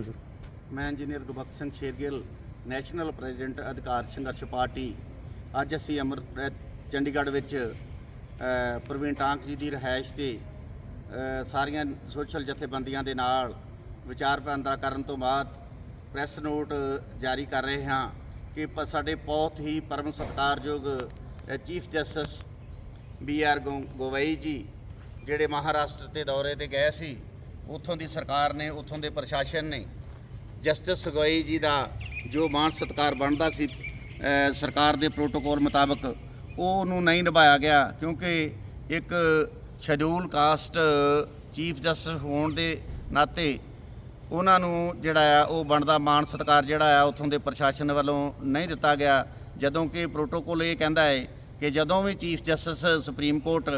ਕਰੋ ਸ਼ੁਰੂ ਮੈਂ engineer Gurbakhsh Singh Shergill national president Adhikar Sangharsh party. ਅੱਜ ਅਸੀਂ ਅੰਮ੍ਰਿਤ ਚੰਡੀਗੜ੍ਹ ਵਿੱਚ ਪ੍ਰਵੀਨ ਟਾਂਕ ਜੀ ਦੀ ਰਿਹਾਇਸ਼ ਤੇ ਸਾਰੀਆਂ ਸੋਸ਼ਲ ਜਥੇਬੰਦੀਆਂ ਦੇ ਨਾਲ ਵਿਚਾਰ ਵਟਾਂਦਰਾ ਕਰਨ ਤੋਂ ਬਾਅਦ ਪ੍ਰੈਸ ਨੋਟ ਜਾਰੀ ਕਰ ਰਹੇ ਹਾਂ ਕਿ ਪ- ਸਾਡੇ ਬਹੁਤ ਹੀ ਪਰਮ ਸਤਿਕਾਰਯੋਗ chief justice B R Gavai ji, ਜਿਹੜੇ ਮਹਾਰਾਸ਼ਟਰ ਦੇ ਦੌਰੇ ਤੇ ਗਏ ਸੀ, ਉੱਥੋਂ ਦੀ ਸਰਕਾਰ ਨੇ, ਉੱਥੋਂ ਦੇ ਪ੍ਰਸ਼ਾਸਨ ਨੇ ਜਸਟਿਸ ਗੋਈ ਜੀ ਦਾ ਜੋ ਮਾਣ ਸਤਕਾਰ ਬਣਦਾ ਸੀ ਸਰਕਾਰ ਦੇ ਪ੍ਰੋਟੋਕੋਲ ਮੁਤਾਬਕ ਉਹ ਉਹਨੂੰ ਨਹੀਂ ਨਿਭਾਇਆ ਗਿਆ ਕਿਉਂਕਿ ਇੱਕ ਸ਼ਡਿਊਲ ਕਾਸਟ ਚੀਫ ਜਸਟਿਸ ਹੋਣ ਦੇ ਨਾਤੇ ਉਹਨਾਂ ਨੂੰ ਜਿਹੜਾ ਆ, ਉਹ ਬਣਦਾ ਮਾਣ ਸਤਕਾਰ ਜਿਹੜਾ ਆ, ਉੱਥੋਂ ਦੇ ਪ੍ਰਸ਼ਾਸਨ ਵੱਲੋਂ ਨਹੀਂ ਦਿੱਤਾ ਗਿਆ। ਜਦੋਂ ਕਿ ਪ੍ਰੋਟੋਕੋਲ ਇਹ ਕਹਿੰਦਾ ਹੈ ਕਿ ਜਦੋਂ ਵੀ ਚੀਫ ਜਸਟਿਸ ਸੁਪਰੀਮ ਕੋਰਟ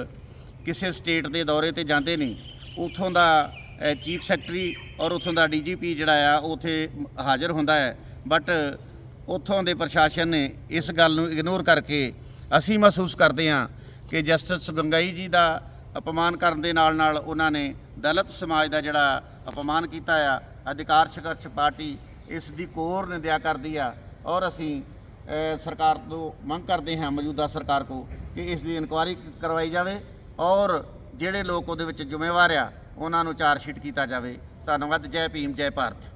ਕਿਸੇ ਸਟੇਟ ਦੇ ਦੌਰੇ ਤੇ ਜਾਂਦੇ ਨੇ, ਉਥੋਂ ਦਾ ਚੀਫ ਸੈਕਟਰੀ ਔਰ ਉਥੋਂ ਦਾ ਡੀਜੀਪੀ ਜਿਹੜਾ ਆ ਉਥੇ ਹਾਜ਼ਰ ਹੁੰਦਾ ਹੈ। ਬਟ ਉਥੋਂ ਦੇ ਪ੍ਰਸ਼ਾਸਨ ਨੇ ਇਸ ਗੱਲ ਨੂੰ ਇਗਨੋਰ ਕਰਕੇ ਅਸੀਂ ਮਹਿਸੂਸ ਕਰਦੇ ਹਾਂ ਕਿ ਜਸਟਿਸ ਗੰਗਾਈ ਜੀ ਦਾ ਅਪਮਾਨ ਕਰਨ ਦੇ ਨਾਲ ਨਾਲ ਉਹਨਾਂ ਨੇ ਦਲਿਤ ਸਮਾਜ ਦਾ ਜਿਹੜਾ ਅਪਮਾਨ ਕੀਤਾ ਆ, ਅਧਿਕਾਰ ਸੰਘਰਸ਼ ਪਾਰਟੀ ਇਸ ਦੀ ਕੋਰ ਨਿੰਦਿਆ ਕਰਦੀ ਆ। ਔਰ ਅਸੀਂ ਸਰਕਾਰ ਤੋਂ ਮੰਗ ਕਰਦੇ ਹਾਂ, ਮੌਜੂਦਾ ਸਰਕਾਰ ਕੋ ਕਿ ਇਸ ਦੀ ਇਨਕੁਆਇਰੀ ਕਰਵਾਈ ਜਾਵੇ। ਔਰ ਜਿਹੜੇ ਲੋਕ ਉਹਦੇ ਵਿੱਚ ਜ਼ਿੰਮੇਵਾਰ ਆ ਉਹਨਾਂ ਨੂੰ ਚਾਰਜਸ਼ੀਟ ਕੀਤਾ ਜਾਵੇ। ਧੰਨਵਾਦ ਜੈ ਭੀਮ ਜੈ ਭਾਰਤ।